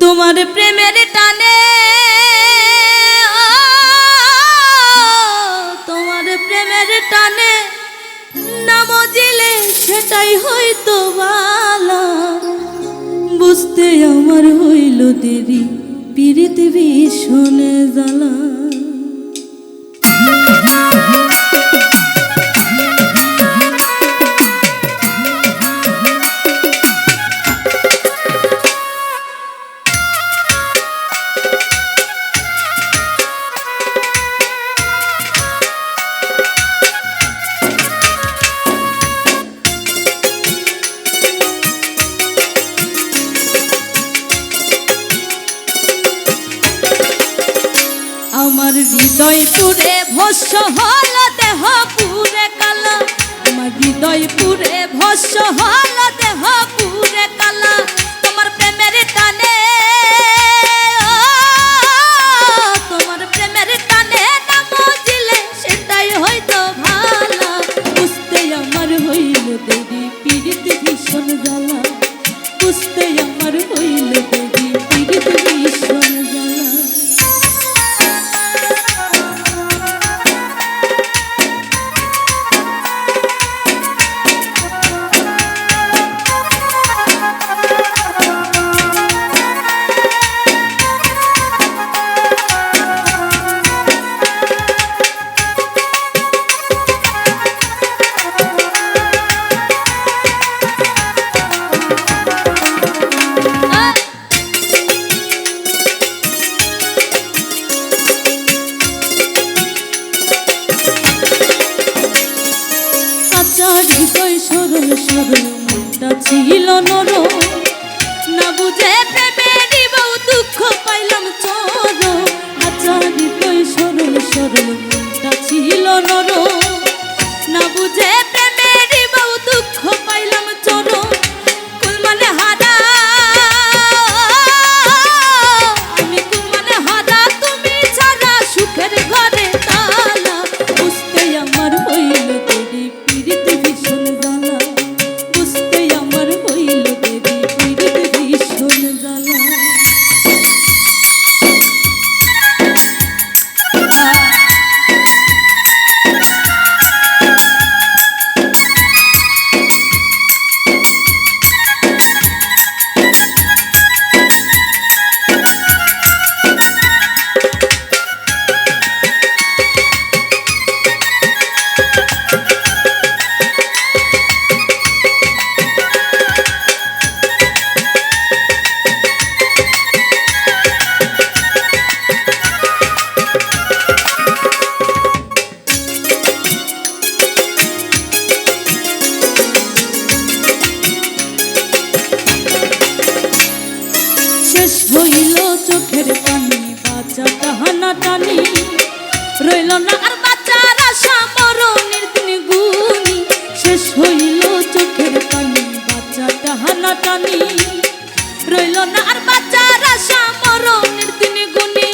তোমার প্রেমের টানে। তোমার প্রেমের টানে নাম জিলে সেটাই হয়তো ভালো বুঝতে আমার হইল দেরি পৃথিবী শোনে জ্বালা। পুরে ভস্য হল দেহ পুরে কালা। আমার হৃদয় পুরে ভস্য হল দেহ পুরে কালা। সরল সরল ছিল নর না বুঝে বাচ্চা কাহানা টানি রইল না আর বাচ্চার আশা, মরণের দিন গুনি শেষ হইল চোখের পানি বাচ্চা কাহানা টানি রইল না আর বাচ্চার আশা, মরণের দিন গুনি